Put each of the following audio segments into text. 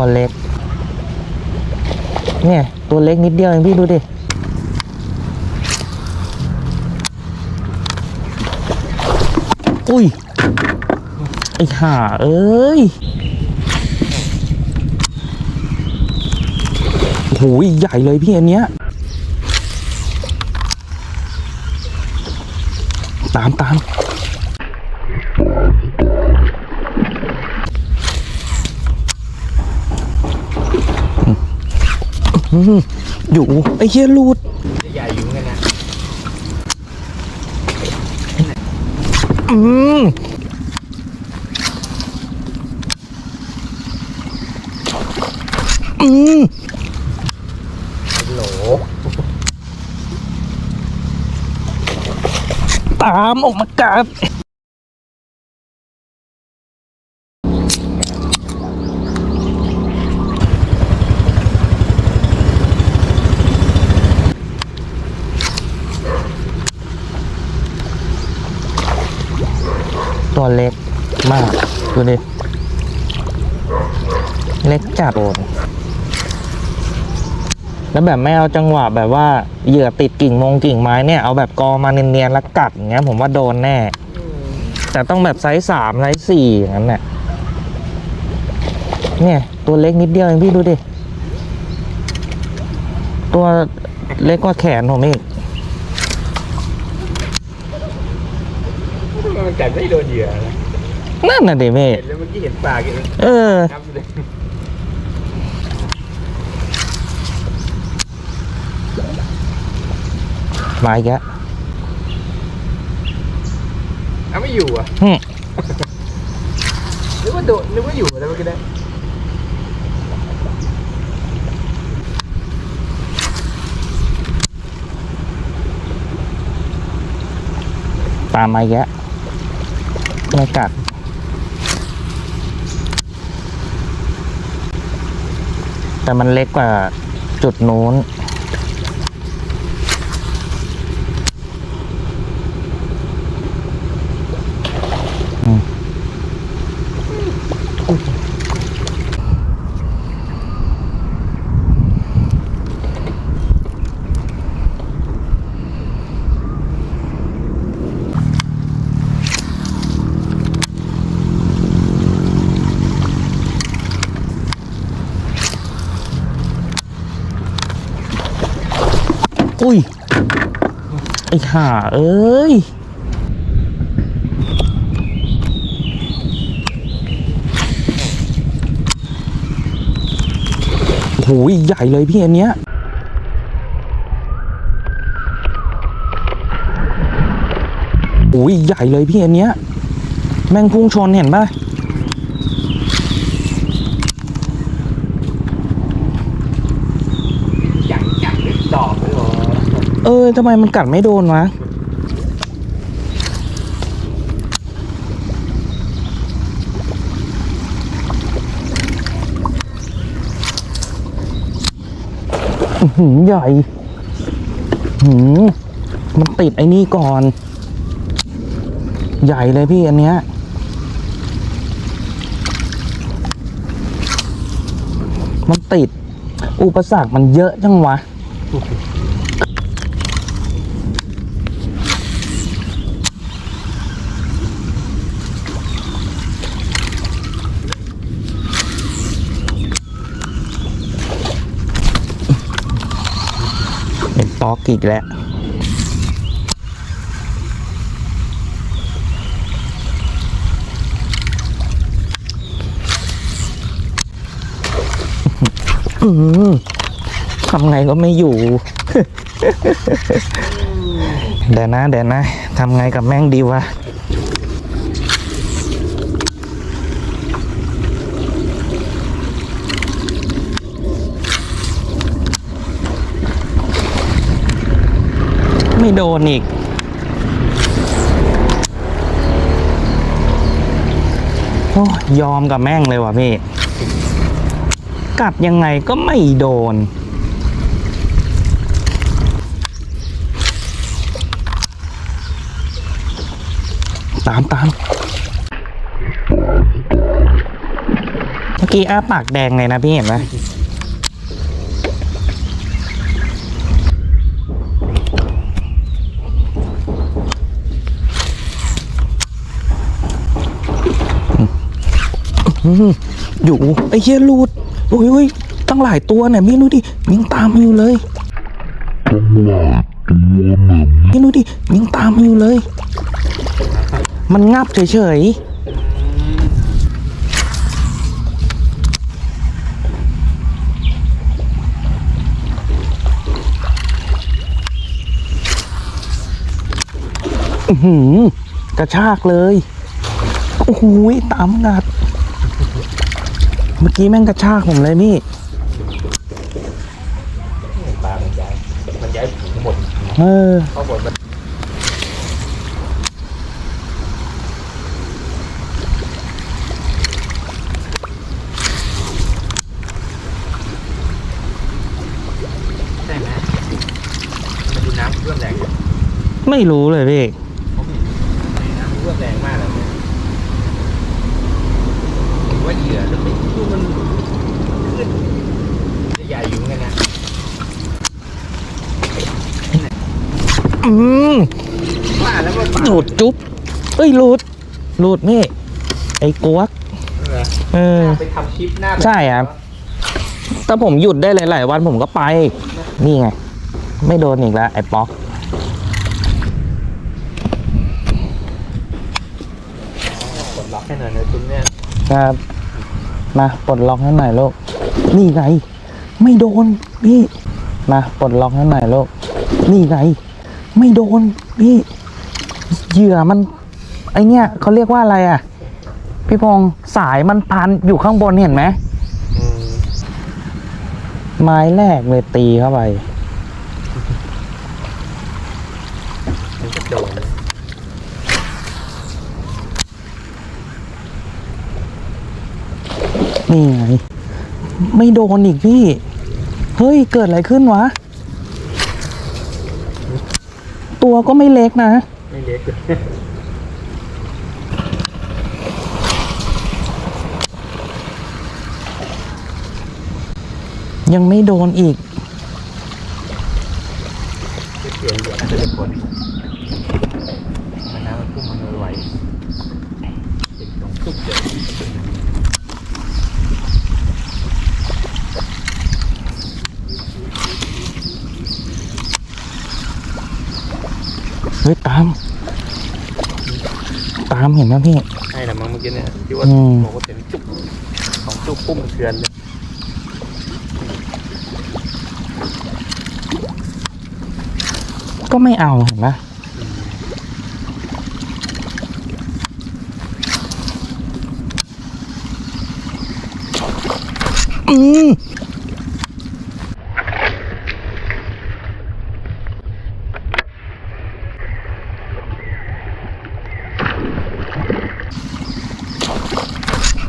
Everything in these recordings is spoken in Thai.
ตัวเล็ก เนี่ย ตัวเล็กนิดเดียวเองพี่ดูดิ อุ้ย ไอ้ห่าเอ้ยโอ้ยใหญ่เลยพี่อันเนี้ย ตามตาม อืมอยู่ไอ้เหี้ยหลูดใหญ่อยู่เหมือนกันนะอืมอืมโหลตามออกมากัด ตัวเล็กมาก ดูดิ เล็กจัดโอนแล้วแบบไม่เอาจังหวะแบบว่าเหยื่อติดกิ่งมงกิ่งไม้เนี่ย เอาแบบกอมาเนียนๆแล้วกัดอย่างเงี้ย ผมว่าโดนแน่ แต่ต้องแบบไซส์สามไซส์สี่อย่างนั้นแหละเนี่ยตัวเล็กนิดเดียวเองพี่ดูดิ ตัวเล็กกว่าแขนผมอีก มันกัดไม่โดนเหยื่อนะนั่นน่ะดิเมเห็นแล้วเมื่อกี้เห็นปากเองเออ ครับเลยมาอีกแล้วเอาไม่อยู่อะหึนึกว่าโดดนึกว่าอยู่แล้วเมื่อกี้นะตามมาอีกแล้ว ไม่กัดแต่มันเล็กกว่าจุดนู้น ห่าเอ้ยโอ้ยใหญ่เลยพี่อันเนี้ยโอ้ยใหญ่เลยพี่อันเนี้ย แม่งพุ่งชนเห็นป่ะ อย่างอย่างนึกดอกเลยเหรอ เออทำไมมันกัดไม่โดนวะหือใหญ่หืมมันติดไอ้นี่ก่อน ใหญ่เลยพี่อันเนี้ยมันติด อุปสรรคมันเยอะจังวะ เป็นปอกอีกแล้ว อืมทำไงก็ไม่อยู่ เดี๋ยวนะ เดี๋ยวนะ ทำไงกับแม่งดีวะ ไม่โดนอีก โอ้ยยอมกับแม่งเลยว่ะพี่ กัดยังไงก็ไม่โดน ตามตามเมื่อกี้อ้าปากแดงเลยนะพี่เห็นไหม อืมอยู่ไอ้เหี้ยรูดโอ้ยโอ้ยตั้งหลายตัวเนี่ยพี่ดูดิยังตามมาอยู่เลยพี่ดูดิยังตามมาอยู่เลย มันงับเฉยๆอื้อหือกระชากเลย โอ้โหตามงัด เมื่อกี้แม่งกระชากผมเลยพี่ปลามันย้ายมันย้ายถึงข้างบนเออข้างบนมันใช่ไหมมันดูน้ำท่มแรงไม่รู้เลยพี่ น้ำท่วมแรงมากเลยเนี่ยหรือว่าเหยื่อแล้วไม่ดูมันขึ้นจะใหญ่อยู่เหมือนกันนะ อืมว่าแล้วว่าปลาหลุดจุ๊บเอ้ยหลุดหลุดนี่ ไอ้กวกเหรอเออ ไปทำคลิปหน้าใช่ครับ ถ้าผมหยุดได้หลาย ๆ วันผมก็ไป นี่ไง ไม่โดนอีกแล้ว ไอ้ป๊อก กดล็อกให้หน่อยนะคุณเนี่ยครับมาปลดล็อกให้หน่อยลูกนี่ไง ไม่โดนพี่มาปลดล็อกให้หน่อยลูกนี่ไง ไม่โดนพี่เหยื่อมัน ไอเนี้ยเขาเรียกว่าอะไรอะ พี่พงษ์สายมันพันอยู่ข้างบนเห็นไหมอืมไม้แรกเลยตีเข้าไปมันก็โดนนี่ไง ไม่โดนอีกพี่ เฮ้ย เกิดอะไรขึ้นวะ ตัวก็ไม่เล็กนะ ไม่เล็กเลยยังไม่โดนอีก จะเปลี่ยนเหยื่อน่าจะเป็นคนมันน้ำมันพุ่งมันไหวติดตรงทุกเจอ เฮ้ยตาม ตามเห็นไหมพี่ ใช่แต่มั้งเมื่อกี้เนี่ยที่ว่าอืม บอกว่าเป็นจุกของจุกปุ้มเทือนเลยก็ไม่เอาเห็นไหมอืม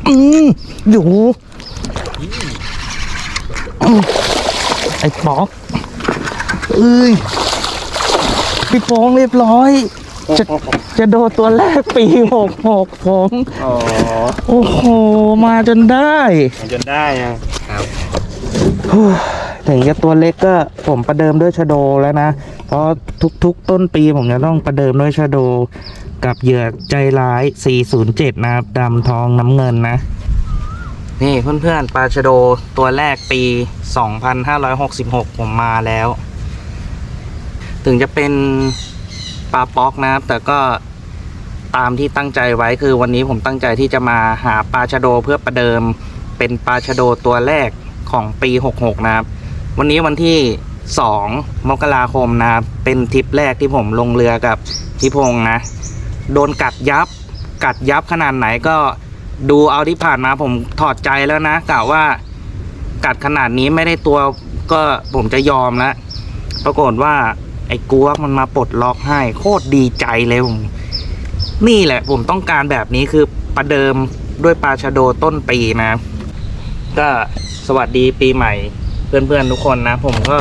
อืม อยู่อืมไอ้ป๊อกเอ้ยพี่ฟองเรียบร้อย จะจะโดนตัวแรกปีหกหกผมอ๋อโอ้โห มาจนได้ จนได้ยังครับถึงจะตัวเล็กก็ผมประเดิมด้วยชะโดแล้วนะ เพราะทุกๆ ต้นปีผมจะต้องประเดิมด้วยชะโด กับเหยื่อใจร้าย 407 นะครับดำทองน้ำเงินนะ นี่เพื่อนๆปลาชะโดตัวแรกปี 2566 ผมมาแล้ว ถึงจะเป็นปลาป๊อกนะครับ แต่ก็ตามที่ตั้งใจไว้คือวันนี้ผมตั้งใจที่จะมาหาปลาชะโดเพื่อประเดิม เป็นปลาชะโดตัวแรกของปี 66 นะครับ วันนี้วันที่ 2 มกราคมนะครับ เป็นทริปแรกที่ผมลงเรือกับพี่พงนะ โดนกัดยับ กัดยับขนาดไหนก็ ดูเอาที่ผ่านมาผมถอดใจแล้วนะกะว่า กัดขนาดนี้ไม่ได้ตัวก็ผมจะยอมแล้วปรากฏว่า ไอ้กวกมันมาปลดล็อกให้ โคตรดีใจเลยผมนี่แหละ ผมต้องการแบบนี้คือประเดิมด้วยปลาชะโดต้นปีนะ ก็สวัสดีปีใหม่ เพื่อนๆทุกคนนะ ผมก็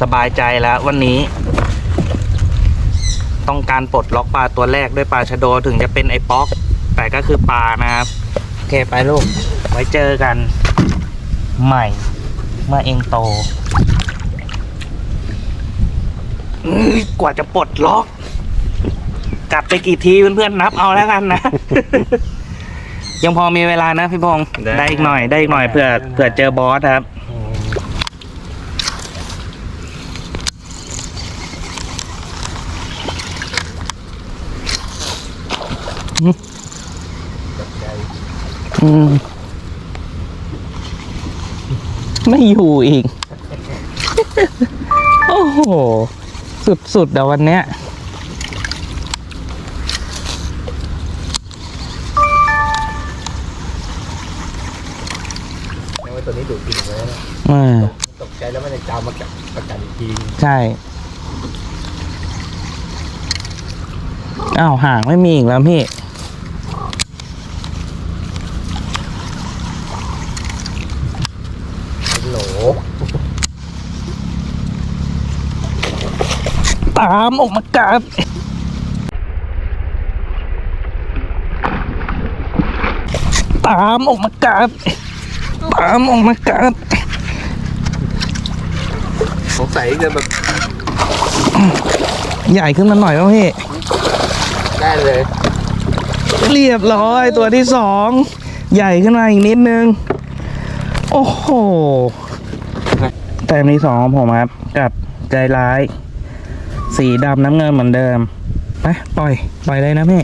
สบายใจแล้ววันนี้ ต้องการปลดล็อกปลาตัวแรกด้วยปลาชะโดถึงจะเป็นไอ้ป๊อก แต่ก็คือปลานะครับเคไปลูก ไว้เจอกัน ใหม่ เมื่อเองโตอื้อกว่าจะปลดล็อก กลับไปกี่ทีเพื่อนๆนับเอาแล้วกันนะ ยังพอมีเวลานะพี่พงษ์ได้อีกหน่อยได้อีกหน่อยเผื่อเผื่อเจอบอสครับ อืม ไม่อยู่อีก โอ้โห สุดๆเดี๋ยววันเนี้ย แล้วว่าตัวนี้ดูดกินไว้แล้วนะเออตกใจแล้วมันจะจามมากัดประกันอีกทีใช่ อ้าว ห่างไม่มีอีกแล้วพี่ เป็นโหล ตามออกมากัดตามออกมากัดตามออกมากัดสงสัยจะแบบใหญ่ขึ้นมาหน่อยวะพี่ได้เลย เรียบร้อยตัวที่สองใหญ่ขึ้นมาอีกนิดนึง โอ้โหแต่มีสองของผมครับ กับใจร้าย สีดำน้ำเงินเหมือนเดิมไปปล่อย ปล่อยเลยนะแม่